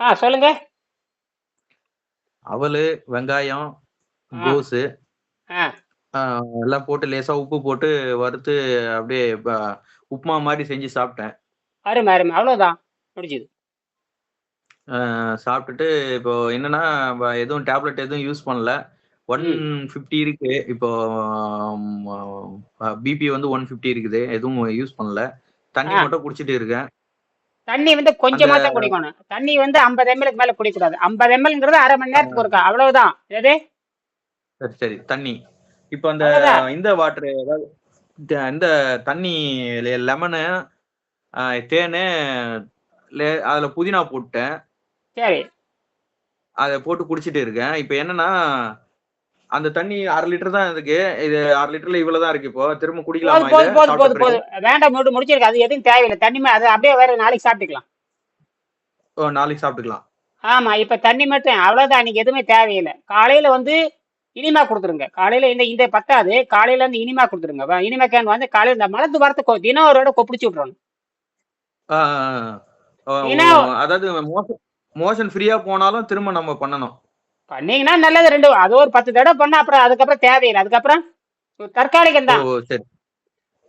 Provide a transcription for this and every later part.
ஆ சொல்லுங்க. அவலு வெங்காயம். கோஸு எல்லாம் போட்டு லேசா உப்பு போட்டு வறுத்து அப்படியே உப்புமா மாதிரி செஞ்சு சாப்பிட்டேன். அருமை அருமை. அவ்வளவுதான். முடிஞ்சுது. சாப்பிட்டுட்டு இப்போ என்னன்னா எதுவும் டேப்லெட் எதுவும் யூஸ் பண்ணல. ஒன் ஃபிஃப்டி இருக்கு. இப்போ பிபி வந்து ஒன் ஃபிஃப்டி இருக்குது. எதுவும் யூஸ் பண்ணல. தண்ணி. மட்டும் குடிச்சிட்டு இருக்கேன். தண்ணி வந்து கொஞ்சமா தான் குடிக்கணும். தண்ணி வந்து ஐம்பது எம்எல்க்கு மேல குடிக்கூடாது ஐம்பது எம்எல்ங்கிறது அரை மணி நேரத்துக்கு ஒருக்கா. அவ்வளவுதான். எது சரி சரி. தண்ணி. இப்போ அந்த. இந்த வாட்டர் அதாவது இந்த- தண்ணி லெமனு தேனு அதுல புதினா போட்டேன். சரி. அதை போட்டு குடிச்சிட்டு இருக்கேன். இப்போ என்னன்னா அந்த தண்ணி அரை லிட்டர் தான் இருக்கு. இது அரை லிட்டர்ல இவ்வளவுதான் இருக்கு இப்போ. திரும்ப குடிக்கலாமா போதும் இதை? போதும் போதும் சாப்பிட்ட பிறகு? போதும் வேண்டாம் மூடு முடிச்சிருக்கு அது எதுவும் தேவையில்லை. தண்ணி அது அப்படியே வேற நாளைக்கு சாப்பிட்டுக்கலாம். ஓ, நாளைக்கு சாப்பிட்டுக்கலாம். ஆமா இப்ப தண்ணி மட்டும் அவ்வளவுதான். இன்னைக்கு எதுவுமே தேவையில்லை. காலையில வந்து இனிமா கொடுத்துருங்க. காலையில இந்த இந்த பத்தாது. காலையில இருந்து இனிமா கொடுத்துருங்க. இனிமா கேன் வந்து காலையில இந்த மலத்து வாரத்தை தினம் ஒரு. ஓ, ஓ, ஏன்னா- அதாவது மோஷன் மோஷன் ஃப்ரீயா போனாலும் திரும்ப நம்ம பண்ணணும். பண்ணீங்கன்னா நல்லது. ரெண்டு அது ஒரு பத்து தடவை பண்ணா அப்புறம் அதுக்கப்புறம் தேவையில்லை. அதுக்கப்புறம் தற்காலிகம் தான்.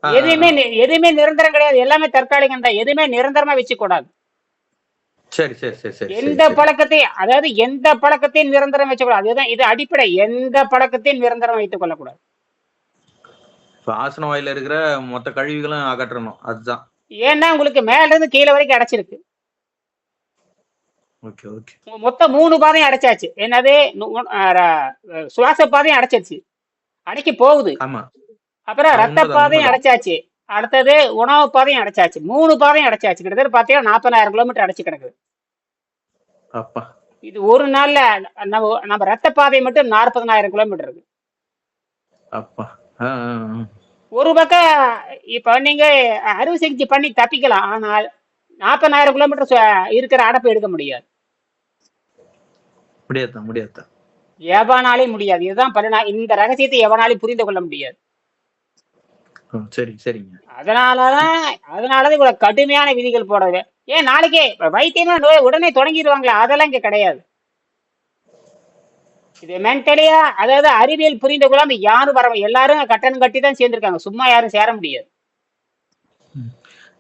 எதுவுமே எதுவுமே நிரந்தரம் கிடையாது. எல்லாமே தற்காலிகம் தான். எதுவுமே நிரந்தரமா வச்சு கூடாது சரி சரி சரி எந்த. பழக்கத்தையும் அதாவது எந்த பழக்கத்தையும் நிரந்தரம் வச்சுக்கூடாது. அதுதான் இது அடிப்படை. எந்த பழக்கத்தையும் நிரந்தரம் வைத்துக் கொள்ளக்கூடாது ஆசன வாயில இருக்கிற மொத்த கழிவுகளும் அகற்றணும். அதுதான். ஏன்னா உங்களுக்கு மேல இருந்து கீழே வரைக்கும் அடைச்சிருக்கு. மொத்தம் மூணு பாதையும் அடைச்சாச்சு. என்னது? சுவாச பாதையும் அடைச்சிருச்சு. அடைக்க போகுது. அப்புறம் ரத்த பாதையும். அடைச்சாச்சு. அடுத்தது உணவு பாதையும் அடைச்சாச்சு. மூணு பாதையும் அடைச்சாச்சு. கிட்டத்தட்ட பாத்தீங்கன்னா நாற்பதாயிரம் கிலோமீட்டர் அடைச்சு கிடக்குது. இது ஒரு நாள்ல நம்ம நம்ம ரத்த பாதை மட்டும் நாற்பதனாயிரம் கிலோமீட்டர் இருக்கு. ஒரு பக்கம் இப்ப நீங்க அறுவை சிகிச்சை பண்ணி தப்பிக்கலாம். ஆனால் நாற்பதாயிரம் கிலோமீட்டர் இருக்கிற அடப்பு எடுக்க முடியாது. முடியாதுதான் முடியாதுதான். எவனாலையும் முடியாது. இதுதான் பண்ணா இந்த ரகசியத்தை எவனாலையும் புரிந்து கொள்ள முடியாது. சரி சரிங்க. அதனாலதான் அதனாலதான் இவ்வளவு கடுமையான விதிகள் போடுறது ஏன் நாளைக்கே வைத்தியமா நோய் உடனே தொடங்கிடுவாங்களா அதெல்லாம் இங்க கிடையாது. இது மென்டலியா அதாவது அறிவியல் புரிந்து கொள்ளாம யாரும் வர எல்லாரும் கட்டணம் கட்டி தான் சேர்ந்திருக்காங்க. சும்மா யாரும் சேர முடியாது.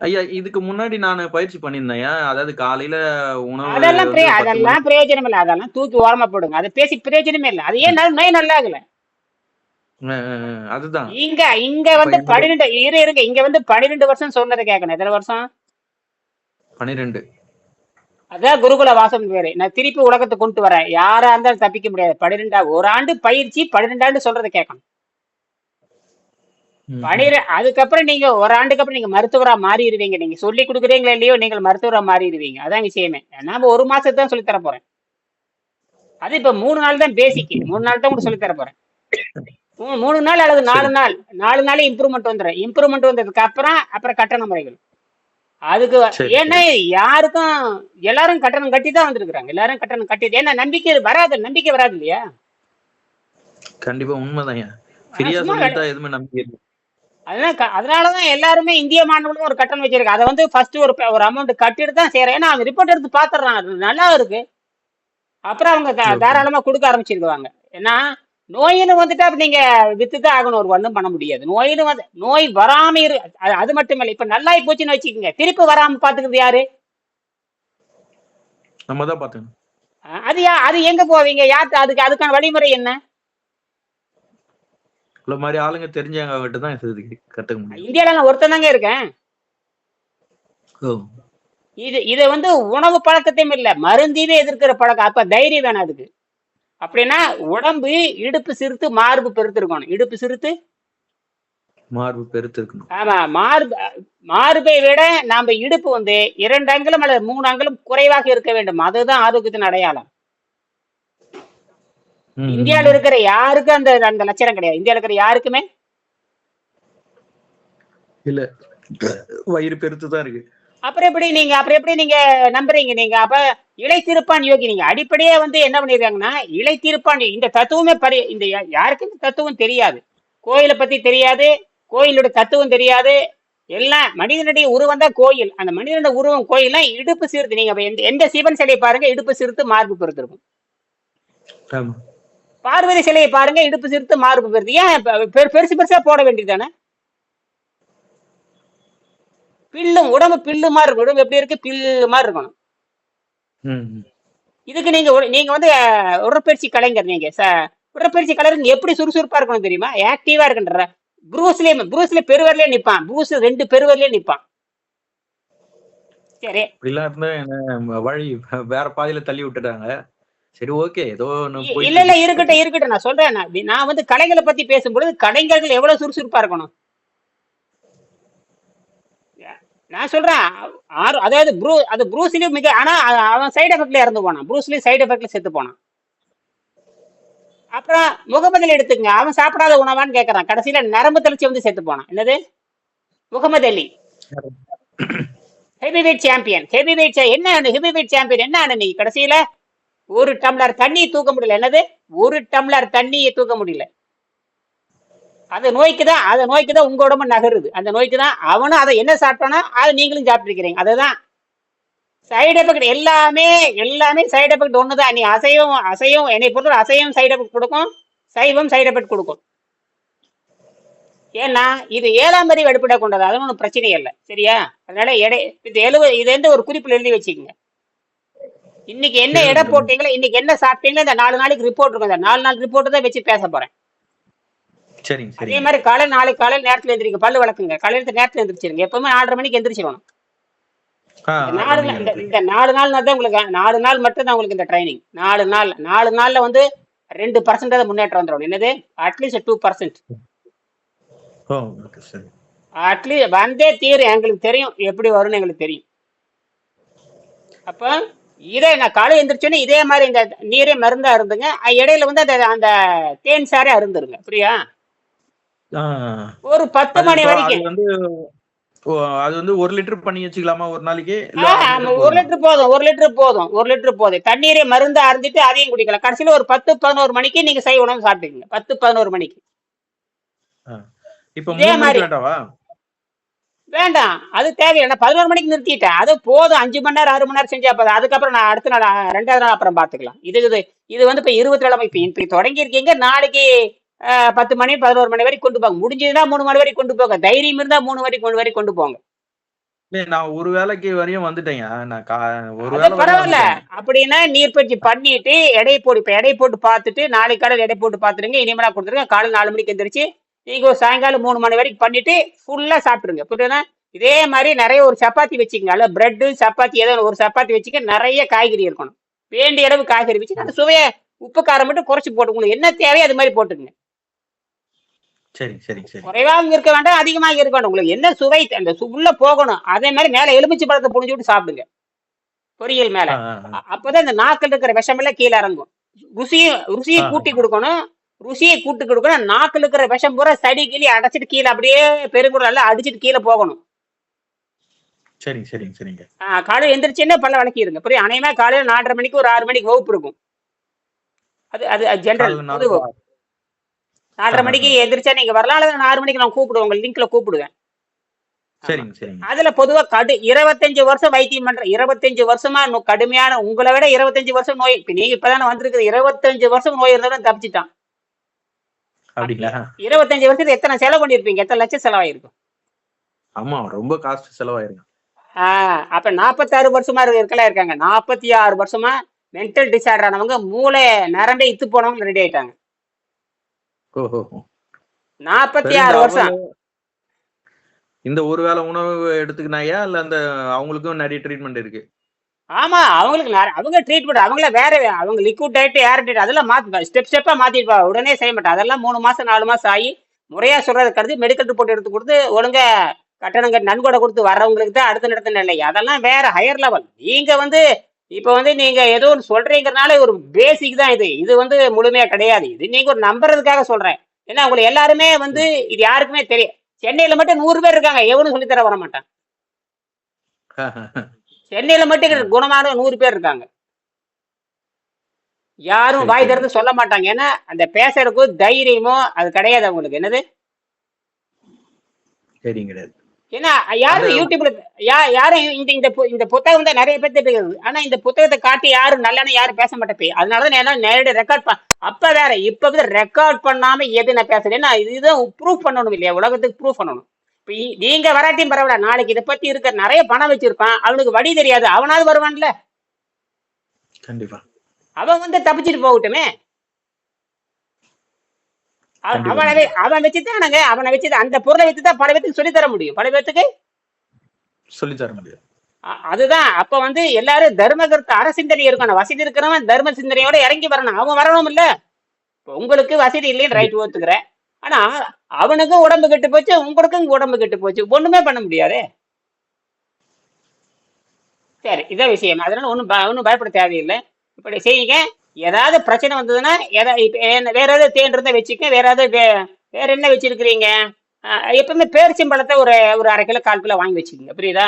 ஐயா இதுக்கு முன்னாடி நான் பயிற்சி பண்ணியிருந்தேன். அதாவது காலையில உணவு அதெல்லாம் அதெல்லாம் பிரயோஜனம் இல்லை அதெல்லாம் தூக்கி ஓரமா போடுங்க. அதை பேசி பிரயோஜனமே இல்லை. அது ஏன் நோய் நல்லா ஆகல அதுதான். இங்க இங்க வந்து பன்னிரெண்டு இரு இருங்க. இங்க வந்து பன்னிரெண்டு வருஷம் சொன்னதை கேட்கணும் எத்தனை வருஷம்? பனிரெண்டு அதான் குருகுல வாசம் பேரு நான் திருப்பி உலகத்துக்கு கொண்டு வரேன். யாரா இருந்தாலும் தப்பிக்க முடியாது. பன்னிரெண்டா ஒரு ஆண்டு பயிற்சி பன்னிரெண்டாண்டு சொல்றதை கேட்கணும் பனிரெ அதுக்கப்புறம் நீங்க ஒரு ஆண்டுக்கு அப்புறம் நீங்க மருத்துவரா மாறிடுவீங்க. நீங்க சொல்லி கொடுக்குறீங்களா இல்லையோ நீங்கள் மருத்துவரா மாறிடுவீங்க. அதான் விஷயமே. நாம ஒரு மாசத்துக்கு தான் சொல்லி தர போறேன். அது இப்ப மூணு நாள் தான் பேசிக் மூணு நாள் தான் கூட சொல்லி தர போறேன் மூணு நாள் அல்லது நாலு நாள். நாலு நாள் இம்ப்ரூவ்மெண்ட் வந்துடும் இம்ப்ரூவ்மெண்ட் வந்ததுக்கு அப்புறம் அப்புறம் கட்டண முறைகள். அதுக்கு ஏன்னா யாருக்கும் எல்லாரும் கட்டணம் கட்டி தான் வந்திருக்கிறாங்க. எல்லாரும் கட்டணம் கட்டி ஏன்னா நம்பிக்கை வராது நம்பிக்கை வராது இல்லையா? கண்டிப்பா உண்மைதான் ஃப்ரீயா சொல்லிட்டா எதுவுமே நம்பிக்கை அதனால அதனாலதான் எல்லாருமே இந்திய மாணவர்களும் ஒரு கட்டணம் வச்சிருக்கு. அதை வந்து ஃபர்ஸ்ட் ஒரு ஒரு அமௌண்ட் கட்டிட்டு தான் செய்யறேன். ஏன்னா அவன் ரிப்போர்ட் எடுத்து பாத்துறான் அது நல்லா இருக்கு. அப்புறம் அவங்க. தாராளமா கொடுக்க ஆரம்பிச்சிருக்குவாங்க ஏன்னா நோயின்னு வந்துட்டா அப்ப நீங்க வித்து தான் ஆகணும். ஒரு ஒண்ணும் பண்ண முடியாது. நோயின்னு வந்து நோய் வராம இரு அது- மட்டும் இல்லை இப்ப நல்லாயி போச்சுன்னு வச்சுக்கோங்க. திருப்பி வராம பாத்துக்கிறது யாரு? நம்ம தான் பாத்துக்கணும் அது யா அது எங்க போவீங்க? யார்கிட்ட அதுக்கு அதுக்கான வழிமுறை என்ன? இவ்வளவு மாதிரி ஆளுங்க தெரிஞ்சவங்க கிட்ட தான் கத்துக்க முடியும். இந்தியால நான் ஒருத்தன் தாங்க இருக்கேன். இது இது வந்து உணவு பழக்கத்தையும் இல்ல மருந்திலே எதிர்க்கிற பழக்கம் அப்ப தைரியம் வேணும் அதுக்கு. அப்படின்னா உடம்பு இடுப்பு சிறுத்து மார்பு பெருத்து இருக்கணும் இடுப்பு சிறுத்து? மார்பு பெருத்து இருக்கணும் ஆமா மார்பு மார்பை விட நாம இடுப்பு வந்து இரண்டு அங்குலம் அல்லது மூணு அங்குலம் குறைவாக இருக்க வேண்டும். அதுதான் ஆரோக்கியத்தின் அடையாளம். ம், இந்தியாவில் இருக்கிற யாருக்கும் அந்த அந்த லட்சணம் கிடையாது? இந்தியாவில் இருக்கிற யாருக்குமே? இல்ல. வயிறு பெருத்து தான் இருக்கு. அப்புறம் எப்படி நீங்க அப்புறம் எப்படி நீங்க நம்புறீங்க? நீங்க அப்ப இலைத்திருப்பான் யோகி நீங்க அடிப்படையே வந்து என்ன பண்ணிருக்காங்கன்னா இலைத்திருப்பான் இந்த தத்துவமே பரி இந்த யாருக்கும் இந்த தத்துவம் தெரியாது? கோயிலை பத்தி தெரியாது கோயிலோட தத்துவம் தெரியாது. எல்லாம் மனிதனுடைய உருவம் தான் கோயில். அந்த மனிதனுடைய உருவம் கோயில்னா இடுப்பு சிறுத்து. நீங்க அப்ப எந்த- எந்த சிவன் சிலையை பாருங்க இடுப்பு சிறுத்து மார்பு பெருத்திருக்கும் ஆமா. பார்வதி சிலையை பாருங்க இடுப்பு சிறுத்து மார்பு பெருத்து ஏன் பெருசு பெருசா போட வேண்டியதானே பில்லும் உடம்பு பில்லு மாதிரி இருக்கும். உடம்பு எப்படி இருக்கு? பில்லு மாதிரி இருக்கணும். இதுக்கு நீங்க நீங்க வந்து உடற்பயிற்சி கலைஞர் நீங்க. உடற்பயிற்சி கலைஞர் எப்படி சுறுசுறுப்பா இருக்கணும் தெரியுமா? ஆக்டிவா இருக்குன்ற ப்ரூஸ்லயே ப்ரூஸ்ல பெருவர்லயே நிப்பான். ப்ரூஸ் ரெண்டு பெருவர்லயே நிப்பான். சரி. இப்படிலாம் இருந்தா என்ன வழி வேற பாதையில தள்ளி விட்டுட்டாங்க. சரி ஓகே ஏதோ இல்ல இல்ல இருக்கு. இருக்கட்டும் இருக்கட்டும். நான் சொல்றேன் நான் வந்து கலைகளை பத்தி பேசும்பொழுது கலைஞர்கள் எவ்வளவு சுறுசுறுப்பா இருக்கணும்? நான் சொல்றேன் ஆறு அதாவது ப்ரூ அது ப்ரூஸ்லயும் மிக ஆனா அவன் சைடு எஃபெக்ட்ல இறந்து போனான். ப்ரூஸ்லயும் சைடு எஃபெக்ட்ல செத்து போனான். அப்புறம் முகமது அலி எடுத்துக்கங்க. அவன் சாப்பிடாத உணவான்னு கேக்குறான். கடைசியில நரம்பு தளர்ச்சி வந்து செத்து போனான். என்னது? Muhammad Ali. Heavy weight champion heavy weight என்ன ஹெவி வெயிட் சாம்பியன் என்ன ஆன நீ? கடைசியில ஒரு டம்ளர் தண்ணி தூக்க முடியல. என்னது? ஒரு டம்ளர் தண்ணியை தூக்க முடியல. அந்த நோய்க்கு தான் அந்த நோய்க்கு தான் உங்க உடம்பு நகருது. அந்த நோய்க்கு தான் அவனும் அதை என்ன சாப்பிட்டானோ அதை நீங்களும் சாப்பிட்டுருக்கிறீங்க. அதுதான். சைடு எஃபெக்ட் எல்லாமே எல்லாமே சைடு எஃபெக்ட் ஒண்ணுதான் நீ அசைவம் அசைவம் என்னை பொறுத்தவரை அசைவம் சைடு எஃபெக்ட் கொடுக்கும் சைவம் சைடு எஃபெக்ட் கொடுக்கும். ஏன்னா இது ஏழாம் அறிவு அடிப்படையாக கொண்டது. அது ஒன்றும் பிரச்சனை இல்லை. சரியா? அதனால எடை இது எழுவ இது எந்த ஒரு குறிப்பில் எழுதி வச்சுக்கோங்க. இன்னைக்கு என்ன எடை போட்டீங்களோ இன்னைக்கு என்ன சாப்பிட்டீங்களோ இந்த நாலு நாளைக்கு ரிப்போர்ட் இருக்கும். இந்த நாலு நாள் ரிப்போர்ட் தான் வச்சு பேச போறேன். சரிங்க அதே மாதிரி காலை நாளைக்கு காலையில் நேரத்துல எந்திரிங்க. பல்லு வளர்க்குங்க. காலையில நேரத்துல எந்திரிச்சிருங்க. எப்பவுமே நாலரை மணிக்கு எந்திரிச்சிடணும் நாலு நாள் இந்த- நாலு நாள் தான் உங்களுக்கு நாலு நாள் மட்டும் தான் உங்களுக்கு இந்த ட்ரைனிங் நாலு நாள் நாலு நாள்ல வந்து ரெண்டு பர்சன்டேஜ் முன்னேற்றம் வந்துடும் என்னது? அட்லீஸ்ட் டூ பர்சன்ட் சரி. அட்லீஸ்ட் வந்தே தீரு எங்களுக்கு தெரியும். எப்படி வரும்னு எங்களுக்கு தெரியும். அப்ப இதே நான் காலை எந்திரிச்சோன்னே இதே மாதிரி இந்த நீரே மருந்தா இருந்துங்க இடையில வந்து அந்த அந்த தேன் சாரே அருந்துருங்க. புரியா ஒரு பத்து மணி வரைக்கும் அது வந்து அது வந்து ஒரு லிட்டர் பண்ணி வச்சுக்கலாமா ஒரு நாளைக்கு? ஒரு போதுமா? லிட்டர் போதும் ஒரு லிட்டர் போதும் ஒரு லிட்டர் போதும். தண்ணீரே மருந்து அருந்திட்டு அதையும் குடிக்கலாம். கடைசியில ஒரு பத்து பதினோரு மணிக்கு நீங்க சைவ உணவு சாப்பிட்டுக்கங்க பத்து பதினோரு மணிக்கு. இப்ப இதே மூணு மாதிரி. மணிக்கு வேண்டாவா வேண்டாம் அது தேவையில்லை. நான் பதினோரு மணிக்கு நிறுத்திட்டேன். அது போதும். அஞ்சு மணி நேரம் ஆறு மணி நேரம் செஞ்சா போதும். அதுக்கப்புறம் நான் அடுத்த நாள் ரெண்டாவது நாள் அப்புறம் பாத்துக்கலாம் இது இது இது வந்து இப்ப இருபத்தி ஏழாம் இப்ப இப்ப தொடங்கி இருக்கீங்க. நாளைக்கு பத்து மணி பதினோரு மணி வரைக்கும் கொண்டு போங்க. முடிஞ்சதுன்னா மூணு மணி வரைக்கும் கொண்டு போங்க. தைரியம் இருந்தா மூணு வரைக்கும் கொண்டு வரைக்கும் கொண்டு போங்க. நான் ஒரு வேலைக்கு வரையும் வந்துட்டேங்க. நான் பரவாயில்ல. அப்படின்னா நீர்ப்பயிற்சி பண்ணிட்டு எடை போட்டு இப்ப எடை போட்டு பார்த்துட்டு நாளைக்கு காலையில் எடை போட்டு பார்த்துருங்க இனிமேலா கொடுத்துருங்க காலையில் நாலு மணிக்கு எந்திரிச்சு நீங்க ஒரு சாயங்காலம் மூணு மணி வரைக்கும் பண்ணிட்டு ஃபுல்லா சாப்பிட்டுருங்க. புரியுதா? இதே மாதிரி நிறைய ஒரு சப்பாத்தி வச்சுக்கங்க. அல்ல பிரெட் சப்பாத்தி ஏதோ ஒரு சப்பாத்தி வச்சுக்க நிறைய காய்கறி இருக்கணும். வேண்டிய அளவு காய்கறி வச்சு அந்த சுவையை உப்பு காரம் மட்டும் குறைச்சு போட்டு உங்களுக்கு என்ன தேவையோ அது மாதிரி போட்டுக்கங்க. சரி சரி சரி. குறைவாகவும் இருக்க வேண்டாம் அதிகமாக இருக்க வேண்டாம். உங்களுக்கு என்ன சுவை அந்த உள்ள போகணும். அதே மாதிரி மேல எலுமிச்சை பழத்தை புழிஞ்சு விட்டு சாப்பிடுங்க. பொரியல் மேல. அப்பதான் இந்த நாக்கில் இருக்கிற விஷமெல்லாம் கீழே இறங்கும். ருசியும் ருசியை ஆ. கூட்டி கூட்டி கொடுக்கணும். ருசியை கூட்டி கொடுக்கணும். நாக்கில் இருக்கிற விஷம் பூரா சடி கிளி அடைச்சிட்டு கீழே அப்படியே பெருங்குடல் எல்லாம் அடிச்சிட்டு கீழே போகணும். சரிங்க சரிங்க சரிங்க. காலையில எந்திரிச்சுன்னா பல்ல வளர்க்கிடுங்க புரியும் அனைவமே காலையில நாலரை மணிக்கு ஒரு ஆறு மணிக்கு வகுப்பு இருக்கும். அது அது ஜென்ரல். நாலரை. மணிக்கு எந்திரிச்சா நீங்க வரலாம். அல்லது நான் ஆறு மணிக்கு நான் கூப்பிடுவேன். உங்க லிங்க்ல கூப்பிடுவேன். அதுல பொதுவா கடு இருபத்தஞ்சு வருஷம் வைத்தியம் பண்ற இருபத்தஞ்சு வருஷமா கடுமையான உங்களை விட இருபத்தஞ்சு வருஷம் நோய் இப்ப நீங்க இப்பதானே வந்திருக்குது இருபத்தஞ்சு வருஷம் நோய் இருந்தவன் தப்பிச்சிட்டான். அப்படிங்களா இருபத்தஞ்சு வருஷத்துக்கு எத்தனை செலவு பண்ணிருப்பீங்க? எத்தனை லட்சம் செலவாயிருக்கும்? ஆமா ரொம்ப காஸ்ட் செலவாயிருங்க ஆஹ் அப்ப நாற்பத்தாறு வருஷமா இருக்கலாம் இருக்காங்க. நாற்பத்தி ஆறு வருஷமா மென்டல் டிசார்டர் ஆனவங்க மூளை நரம்பே இத்து போனவங்க ரெடி ஆயிட்டாங்க. நாற்பத்தி ஆறு வருஷம். இந்த ஒரு வேளை உணவு எடுத்துக்கினாயா? இல்ல அந்த அவங்களுக்கும் நிறைய ட்ரீட்மெண்ட் இருக்கு? ஆமா அவங்களுக்கு நிறைய- அவங்க ட்ரீட்மெண்ட் அவங்கள வேற அவங்க லிக்விட் டயட் ஏர் டயட் அதெல்லாம் மாற்றிப்பா ஸ்டெப் ஸ்டெப்பா மாத்திருப்பா உடனே செய்ய மாட்டா. அதெல்லாம் மூணு மாசம் நாலு மாசம் ஆகி முறையா சொல்றதை கருதி மெடிக்கல் ரிப்போர்ட் எடுத்து கொடுத்து ஒழுங்கா கட்டணம் கட்டி நன்கொடை கொடுத்து வர்றவங்களுக்கு தான் அடுத்த நடத்த நிலை. அதெல்லாம் வேற ஹையர் லெவல் நீங்க வந்து இப்ப வந்து நீங்க ஏதோ ஒன்று சொல்றீங்கறனால ஒரு பேசிக் தான் இது. இது வந்து முழுமையா கிடையாது. இது நீங்க ஒரு நம்புறதுக்காக சொல்றேன். ஏன்னா உங்களை எல்லாருமே வந்து இது யாருக்குமே தெரியும் சென்னையில மட்டும் நூறு பேர் இருக்காங்க. எவனும் சொல்லித்தர வர மாட்டான். சென்னையில மட்டும் குணமான நூறு பேர் இருக்காங்க. யாரும் வாய். திறந்து சொல்ல மாட்டாங்க. ஏன்னா அந்த பேசுறதுக்கு தைரியமோ அது கிடையாது அவங்களுக்கு. என்னது? கிடையாது. ஏன்னா யாரும் யூடியூப்ல யா யாரும் இந்த இந்த இந்த புத்தகம் தான் நிறைய பேர்த்து இருக்குது ஆனா இந்த புத்தகத்தை காட்டி யாரும் நல்லன்னு யாரும் பேச மாட்டேன். அதனாலதான் நான் நேரடி ரெக்கார்ட் அப்ப வேற இப்ப வந்து ரெக்கார்ட் பண்ணாம எது நான் பேசுறேன் இதுதான் ப்ரூஃப் பண்ணணும் இல்லையா? உலகத்துக்கு ப்ரூஃப் பண்ணணும். நீங்க வராட்டியும் பரவாயில்ல. நாளைக்கு இதை பத்தி இருக்க நிறைய பணம் வச்சிருப்பான். அவனுக்கு வழி தெரியாது. அவனாவது வருவான்ல. கண்டிப்பா. அவன் வந்து தப்பிச்சுட்டு போகட்டுமே. அவனை அவன் வச்சுதானுங்க. அவனை வச்சு அந்த பொருளை வச்சு தான் பல பேத்துக்கு சொல்லி தர முடியும். பல பேத்துக்கு? சொல்லி தர முடியாது. அ- அதுதான். அப்ப வந்து எல்லாரும் தர்ம கருத்து அரசிந்தனை இருக்கணும். வசதி இருக்கிறவன் தர்ம சிந்தனையோட இறங்கி வரணும். அவன் வரணும் இல்ல உங்களுக்கு வசதி இல்லைன்னு ரைட் ஒத்துக்கிறேன் ஆனா அவனுக்கும் உடம்பு கெட்டு போச்சு உங்களுக்கும் உடம்பு கெட்டு போச்சு. ஒண்ணுமே பண்ண முடியாதே. சரி இதான் விஷயம். அதனால ஒன்றும் ஒன்றும் பயப்பட தேவையில்லை. இப்படி செய்யுங்க. ஏதாவது பிரச்சனை வந்ததுன்னா எதா இப்ப வேற ஏதாவது தேன் இருந்தா வச்சுக்க வேற ஏதாவது வேற என்ன வச்சிருக்கிறீங்க? எப்பவுமே பேரிச்சம்பழத்தை ஒரு ஒரு அரை கிலோ கால் கிலோ வாங்கி வச்சுக்கோங்க. புரியுதா?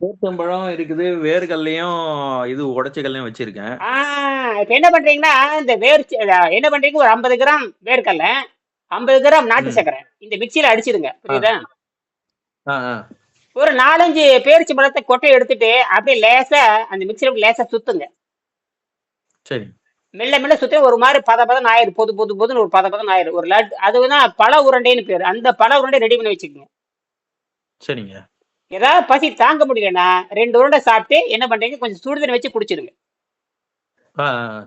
பேச்சம்பழம் இருக்குது. வேர்கல்லையும் இது உடைச்சகல்லையும் வச்சிருக்கேன். இப்ப என்ன பண்றீங்கன்னா இந்த வேர் என்ன பண்றீங்க? ஒரு ஐம்பது கிராம் வேர்க்கடலை ஐம்பது கிராம் நாட்டு. சக்கரை இந்த மிக்சியில அடிச்சிடுங்க. புரியுதா? ஒரு நாலஞ்சு பேரிச்சி பழத்தை கொட்டை எடுத்துட்டு அப்படியே லேசா அந்த மிக்சியில லேசா சுத்துங்க. சரி. மெல்ல மெல்ல சுத்தி ஒரு மாதிரி பத பதம் ஆயிரும் பொது பொது பொதுன்னு ஒரு பத பதம் ஆயிரும் ஒரு லட் அதுதான் பழ உருண்டைன்னு பேரு. அந்த பழ உருண்டை ரெடி பண்ணி வச்சுக்கோங்க. சரிங்க. ஏதாவது பசி தாங்க முடியலன்னா ரெண்டு உருண்டை சாப்பிட்டு என்ன பண்றீங்க? கொஞ்சம் சுடுதண்ணி வச்சு குடிச்சிருங்க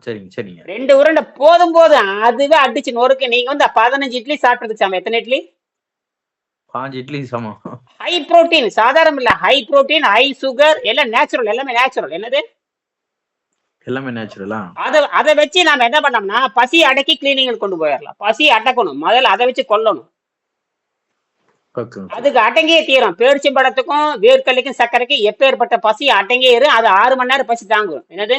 சரிங்க சரிங்க. ரெண்டு உருண்டை போதும் போதும் அதுவே அடிச்சு நொறுக்கு. நீங்க வந்து பதினஞ்சு இட்லி சாப்பிட்டதுக்கு சாம. எத்தனை இட்லி? பாஞ்சு இட்லி சமம் ஹை புரோட்டீன் சாதாரணம் இல்ல. ஹை புரோட்டீன் ஹை சுகர் எல்லாம் நேச்சுரல் எல்லாமே நேச்சுரல் என்னது? எல்லாமே நேச்சுரலா அதை அதை வச்சு நாம என்ன பண்ணோம்னா பசி அடக்கி கிளீனிங் கொண்டு போயிடலாம் பசி அடக்கணும். முதல்ல அதை வச்சு கொல்லணும். அதுக்கு அடங்கியே தீரும். பேரிச்சம்பழத்துக்கும் வேர்க்கல்லைக்கும் சர்க்கரைக்கும் எப்பேற்பட்ட பசி அடங்கியே அது ஆறு மணி நேரம் பசி தாங்கும். என்னது?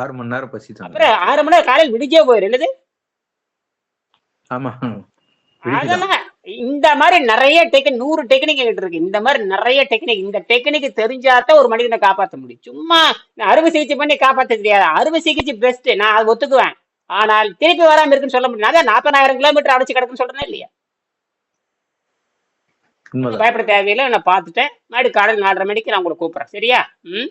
ஆறு மணி நேரம் பசி அப்புறம் ஆறு மணி நேரம் காலையில் விடிஞ்சே போயிடும் என்னது? ஆமா அதெல்லாம் இந்த மாதிரி நிறைய டெக்னிக் நூறு டெக்னிக் எங்கிட்ட இருக்கு. இந்த மாதிரி நிறைய டெக்னிக் இந்த டெக்னிக் தெரிஞ்சாதான் ஒரு மனிதனை காப்பாற்ற முடியும். சும்மா நான் அறுவை சிகிச்சை பண்ணி காப்பாற்ற தெரியாது அறுவை சிகிச்சை பெஸ்ட் நான் அதை ஒத்துக்குவேன். ஆனால் திருப்பி வராம இருக்குன்னு சொல்ல முடியும் அதான் நாற்பதாயிரம் கிலோமீட்டர் அடைச்சு கிடக்குன்னு சொல்றேன் இல்லையா? பயப்பட தேவையில்லை. நான் பார்த்துட்டேன். மறுபடியும் காலையில் நாலரை மணிக்கு நான் உங்களை கூப்பிடுறேன். சரியா? ம்?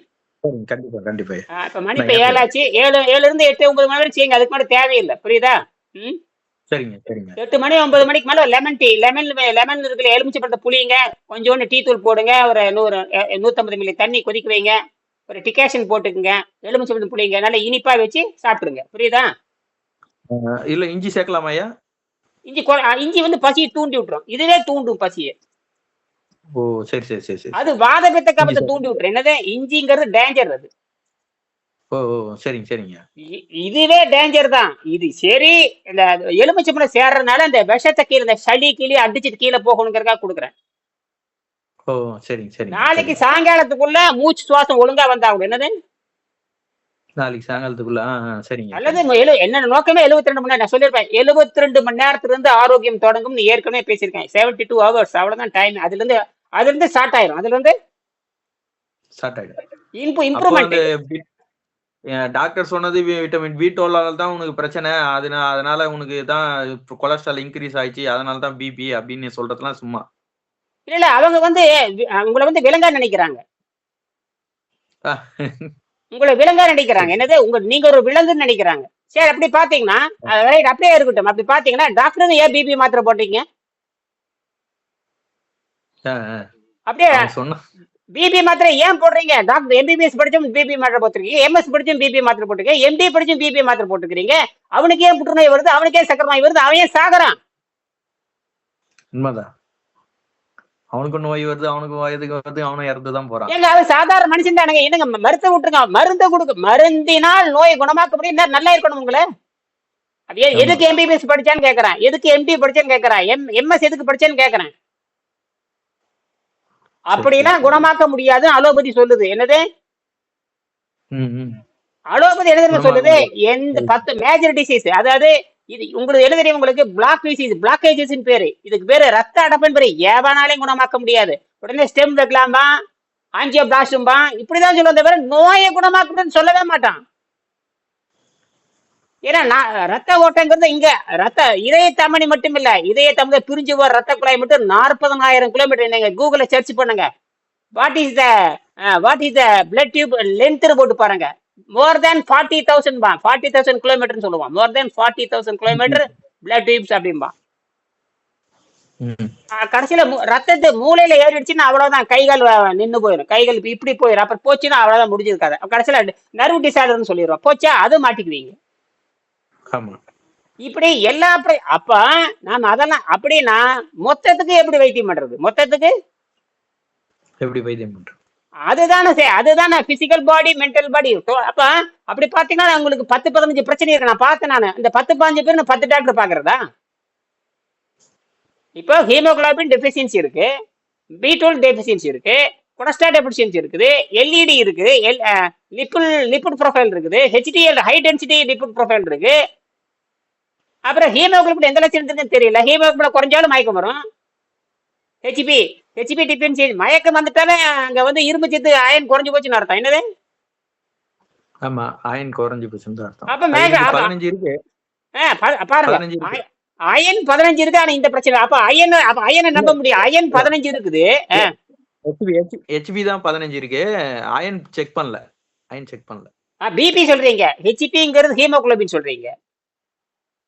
கண்டிப்பா கண்டிப்பா. இப்ப மணி இப்ப ஏழாச்சு. ஏழு ஏழுல இருந்து எட்டு ஒன்பது மணி வரை செய்யுங்க. அதுக்கு மேலே தேவையில்லை. புரியுதா? ம்? சரிங்க சரிங்க. எட்டு மணி ஒன்பது மணிக்கு மேல லெமன் டீ லெமன் லெமன் இருக்குல்ல எலுமிச்சை பழத்தை புளியுங்க கொஞ்சோண்டு டீ தூள் போடுங்க. ஒரு நூறு நூத்தம்பது மில்லி தண்ணி கொதிக்க வைங்க. ஒரு டிகாஷன் போட்டுக்குங்க. எலுமிச்சை பழம் புளியுங்க நல்லா இனிப்பா வச்சு சாப்பிடுங்க புரியுதா? இல்ல இஞ்சி சேர்க்கலாமா ஐயா? இஞ்சி இஞ்சி வந்து பசியை தூண்டி விட்டுரும். இதுவே தூண்டும் பசியை. ஓ சரி சரி சரி சரி. அது வாத பித்த கபத்தை தூண்டி விட்டுரும் என்னது? இஞ்சிங்கிறது டேஞ்சர் அது. ஓ ஓ சரிங்க சரிங்க. இதுவே டேஞ்சர் தான். இது சரி இந்த எலுமிச்சை பழம் சேர்றதுனால இந்த விஷத்தை கீழே இந்த சளி கீழே அடிச்சிட்டு கீழே போகணுங்கிறதுக்காக கொடுக்குறேன். ஓ சரிங்க சரிங்க நாளைக்கு. சாயங்காலத்துக்குள்ள மூச்சு சுவாசம் ஒழுங்கா வந்தாகும் என்னது? நாளைக்கு சாயங்காலத்துக்குள்ள சரிங்க அல்லது என்ன நோக்கமே 72 ரெண்டு மணி நேரம் நான் சொல்லியிருப்பேன். 72 ரெண்டு மணி நேரத்துல இருந்து ஆரோக்கியம் தொடங்கும் ஏற்கனவே பேசியிருக்கேன். 72 டூ ஹவர்ஸ் அவ்வளவுதான் டைம் அதுல இருந்து அதுல இருந்து ஸ்டார்ட் ஆயிரும் அதுல இருந்து ஸ்டார்ட் ஆயிடும் இம்ப்ரூவ்மெண்ட் டாக்டர் சொன்னது விட்டமின் பி டுவெல்லால தான் உனக்கு பிரச்சனை. அதனால அதனால உனக்கு தான் கொலஸ்ட்ரால் இன்க்ரீஸ் ஆயிடுச்சு. அதனால தான் பிபி அப்படின்னு சொல்றதுலாம் சும்மா. இல்ல இல்ல அவங்க வந்து உங்களை வந்து விலங்கா நினைக்கிறாங்க. உங்களை விலங்கா நினைக்கிறாங்க. என்னது? உங்க நீங்க ஒரு விலங்குன்னு நினைக்கிறாங்க. சரி அப்படி பாத்தீங்கன்னா right, அப்படியே இருக்கட்டும். அப்படி பாத்தீங்கன்னா டாக்டர் ஏன் பிபி மாத்திரை போட்டீங்க. அப்படியே சொன்னா பிபி மாத்திரை ஏன் போடுறீங்க? டாக்டர் எம்பிபிஎஸ் படிச்சும் பிபி மாத்திரை போட்டுருக்கீங்க. எம்எஸ் படிச்சும் பிபி மாத்திரை போட்டுருக்கீங்க. எம்டி படிச்சும் பிபி மாத்திரை போட்டுருக்கீங்க அவனுக்கு ஏன் புற்றுநோய் வருது? அவனுக்கு ஏன் சக்கரை நோய் வருது? அவன் ஏன் சாகுறான்? உண்மைதான். அவனுக்கு நோய் வருது அவனுக்கு வயதுக்கு வருது அவனும் இறந்து தான் போறான். ஏங்க அவன் சாதாரண மனுஷன் தானுங்க. என்னங்க மருத்துவ விட்டுருங்க மருந்தை கொடுக்க மருந்தினால் நோயை குணமாக்க முடியும். நல்லா இருக்கணும் உங்களை? ஆமா. எதுக்கு எம்பிபிஎஸ் படிச்சான்னு கேக்குறேன். எதுக்கு எம்டி படிச்சேன்னு கேக்குறேன். எம் எம்எஸ் எதுக்கு படிச்சேன்னு கேக்குறேன். அப்படின்னா. குணமாக்க முடியாது. அலோபதி சொல்லுது. என்னது. அலோபதி என்ன சொல்லுது. எந்த பத்து மேஜர் டிசீஸ் அதாவது இது உங்களுக்கு எழுத தெரியும் உங்களுக்கு பிளாக் டிசீஸ் பிளாக்கேஜஸ் பேரு. இதுக்கு பேரு ரத்த அடப்புன்னு பேரு ஏவானாலையும் குணமாக்க முடியாது. உடனே ஸ்டெம் வைக்கலாமா? ஆஞ்சியோ பிளாஸ்டும்பா இப்படிதான் சொல்லுவோம் தவிர நோயை குணமாக்குறதுன்னு சொல்லவே மாட்டான். ஏன்னா நான் ரத்த ஓட்டங்கிறது இங்க ரத்த இதய தமனி மட்டும் இல்ல இதய தமனி பிரிஞ்சு போற ரத்த குழாய் மட்டும் நாற்பதனாயிரம் கிலோமீட்டர் நீங்க கூகுள்ல சர்ச் பண்ணுங்க. What is the what is the blood tube length போட்டு பாருங்க. மோர் தேன் ஃபார்ட்டி தௌசண்ட் பா ஃபார்ட்டி தௌசண்ட் கிலோமீட்டர்னு சொல்லுவான். More than forty thousand kilometre blood tubes அப்படிம்பா. கடைசியில ரத்தத்தை மூளையில ஏறிடுச்சுன்னா அவ்வளவுதான் கைகள் நின்னு போயிடும் கைகள் இப்ப இப்படி போயிடும் அப்புறம் போச்சுன்னா அவ்வளவுதான் முடிஞ்சிருக்காது. கடைசியில நர்வு டிசார்டர்னு சொல்லிடுவோம் போச்சா அது மாட்டிக்குவீங்க. ஆமா. இப்படி எல்லா அப்ப நாம அதெல்லாம் அப்படின்னா மொத்தத்துக்கு எப்படி வைத்தியம் பண்றது? மொத்தத்துக்கு? எப்படி வைத்தியம் பண்றது? அதுதானே அதுதானே பிசிக்கல் பாடி மென்டல் பாடி அப்ப அப்படி பாத்தீங்கன்னா உங்களுக்கு பத்து பதினஞ்சு பிரச்சனை இருக்கு. நான் பார்த்தேன் நான். இந்த பத்து பதினஞ்சு பேர் நான் பத்து டாக்டர் பாக்குறதா இப்போ ஹீமோகுளோபின் டெஃபிஷியன்சி இருக்கு. பி டுவெல் டெஃபிஷியன்சி இருக்கு. கொலஸ்ட்ரால் டெஃபிஷியன்சி இருக்குது. எல்இடி இருக்குது. எல் லிப்பிள் லிப்பிட் ப்ரொஃபைல் இருக்குது. HDL high density lipid profile இருக்கு அப்புறம் ஹீமோகுளோபின் எந்த லட்சம் இருக்குன்னு தெரியல. ஹீமோகுளோபின் குறைஞ்சாலும் மயக்கம் வரும். ஹெச்பி ஹெச்பி டிஃபிஷியன்சி மயக்கம் வந்துட்டாலே அங்க வந்து இரும்பு சத்து அயன் குறைஞ்சு போச்சுன்னு அர்த்தம். என்னது? ஆமா அயன் குறைஞ்சு போச்சுன்னு அர்த்தம். அப்ப மேக பதினஞ்சு இருக்கு. பாருங்க. அயன் பதினஞ்சு இருக்கு ஆனா இந்த பிரச்சனை அப்ப அயன் அப்ப அயனை நம்ப முடியும். அயன் பதினஞ்சு இருக்குது. ஹெச்பி தான் பதினஞ்சு இருக்கு. அயன் செக் பண்ணல. அயன் செக் பண்ணல. பிபி சொல்றீங்க. ஹெச்பிங்கிறது ஹீமோகுளோபின் சொல்றீங்க.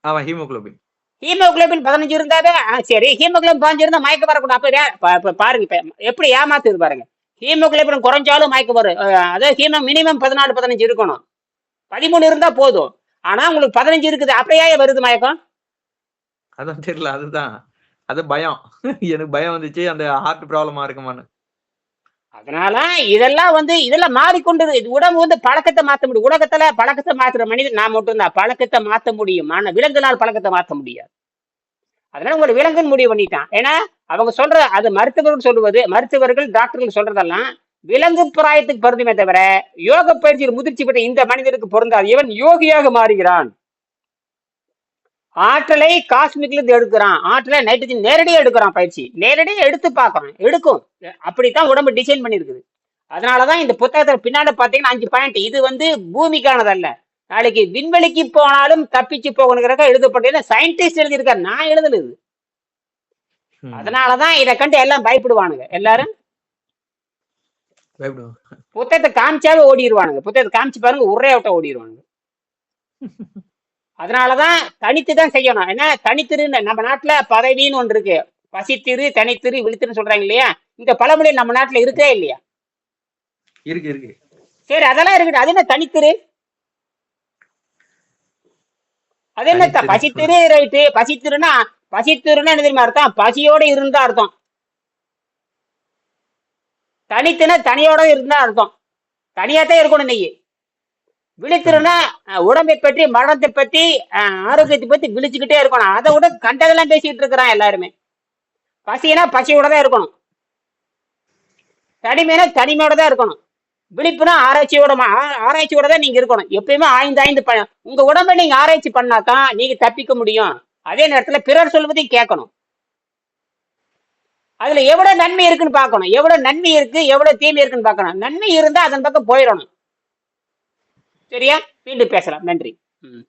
ஆமா ஹீமோகுளோபின் ஹீமோகுளோபின் பதினஞ்சு இருந்தாவே சரி ஹீமோகுளோபின் பதினஞ்சு இருந்தா மயக்கம் வரக்கூடாது. அப்ப பாருங்க இப்ப எப்படி ஏமாத்துது பாருங்க. ஹீமோகுளோபின் குறைஞ்சாலும் மயக்கம் வரும் அதாவது ஹீமோ மினிமம் பதினாலு பதினஞ்சு இருக்கணும். பதிமூணு இருந்தா போதும். ஆனா உங்களுக்கு பதினஞ்சு இருக்குது அப்படியே வருது மயக்கம்? அதான் தெரியல அதுதான். அது பயம். எனக்கு பயம் வந்துச்சு அந்த ஹார்ட் ப்ராப்ளமா இருக்குமான்னு. அதனால இதெல்லாம் வந்து இதெல்லாம் மாறிக்கொண்டது. இது உடம்பு வந்து பழக்கத்தை மாத்த முடியும். உலகத்துல பழக்கத்தை மாத்துற மனிதன் நான் மட்டும்தான். பழக்கத்தை மாத்த முடியும். ஆனா விலங்குனால் பழக்கத்தை மாத்த முடியாது. அதனால உங்களை விலங்குன்னு முடிவு பண்ணிட்டான். ஏன்னா அவங்க சொல்ற அது மருத்துவர்கள் சொல்லுவது மருத்துவர்கள் டாக்டர்கள் சொல்றதெல்லாம் விலங்கு பிராயத்துக்கு பொருந்துமே தவிர யோக பயிற்சியில் முதிர்ச்சி பெற்ற இந்த மனிதனுக்கு பொருந்தாது. இவன் யோகியாக மாறுகிறான். ஆற்றலை காஸ்மிக்ல இருந்து எடுக்கிறான். ஆற்றலை நைட்ரஜன் நேரடியாக எடுக்கிறான் பயிற்சி. நேரடியாக எடுத்து பார்க்கறான். எடுக்கும். அப்படித்தான் உடம்பு டிசைன் பண்ணிருக்குது அதனாலதான் இந்த புத்தகத்துல பின்னாடி பாத்தீங்கன்னா அஞ்சு பாயிண்ட் இது வந்து பூமிக்கானதல்ல. நாளைக்கு விண்வெளிக்கு போனாலும் தப்பிச்சு போகணுங்கிறக்க எழுதப்பட்ட சயின்டிஸ்ட் எழுதியிருக்காரு. நான் எழுதல. அதனாலதான் இதை கண்டு எல்லாம் பயப்படுவானுங்க. எல்லாரும்? புத்தகத்தை காமிச்சாவே ஓடிடுவானுங்க புத்தகத்தை காமிச்சு பாருங்க ஒரே விட்ட ஓடிடுவானுங்க அதனாலதான் தனித்து தான் செய்யணும் ஏன்னா தனித்திருன்னு நம்ம நாட்டுல பதவின்னு ஒன்று இருக்கு. பசித்திரு தனித்திரு விழுத்துன்னு சொல்றாங்க இல்லையா? இந்த பழமொழி நம்ம நாட்டுல இருக்கே இல்லையா? இருக்கு இருக்கு. சரி அதெல்லாம் இருக்கட்டும். அது என்ன தனித்திரு? அது என்ன. பசித்திரு ரைட்டு. பசித்திருன்னா பசித்திருன்னா என்ன தெரியுமா அர்த்தம்? பசியோட இருந்தா அர்த்தம். தனித்துனா தனியோட இருந்தா அர்த்தம். தனியாத்தான் இருக்கணும் நெய் விழித்திருன்னா உடம்பை பற்றி மரணத்தை பற்றி ஆரோக்கியத்தை பத்தி விழிச்சுக்கிட்டே இருக்கணும். அதை விட கண்டதெல்லாம் பேசிக்கிட்டு இருக்கிறான் எல்லாருமே. பசினா பசியோட தான் இருக்கணும். தனிமைனா தனிமையோட தான் இருக்கணும். விழிப்புனா ஆராய்ச்சியோட ஆ- ஆராய்ச்சியோட தான் நீங்க இருக்கணும். எப்பயுமே ஆய்ந்து ஆய்ந்து ப உங்க உடம்பை நீங்க ஆராய்ச்சி பண்ணாதான் நீங்க தப்பிக்க முடியும். அதே நேரத்துல பிறர் சொல்வதையும் கேட்கணும். அதுல எவ்வளவு நன்மை இருக்குன்னு பார்க்கணும். எவ்வளவு நன்மை இருக்கு எவ்வளவு தீமை இருக்குன்னு பார்க்கணும். நன்மை இருந்தா அதன் பக்கம் போயிடணும். சரியா? மீண்டும் பேசலாம். நன்றி. ம்.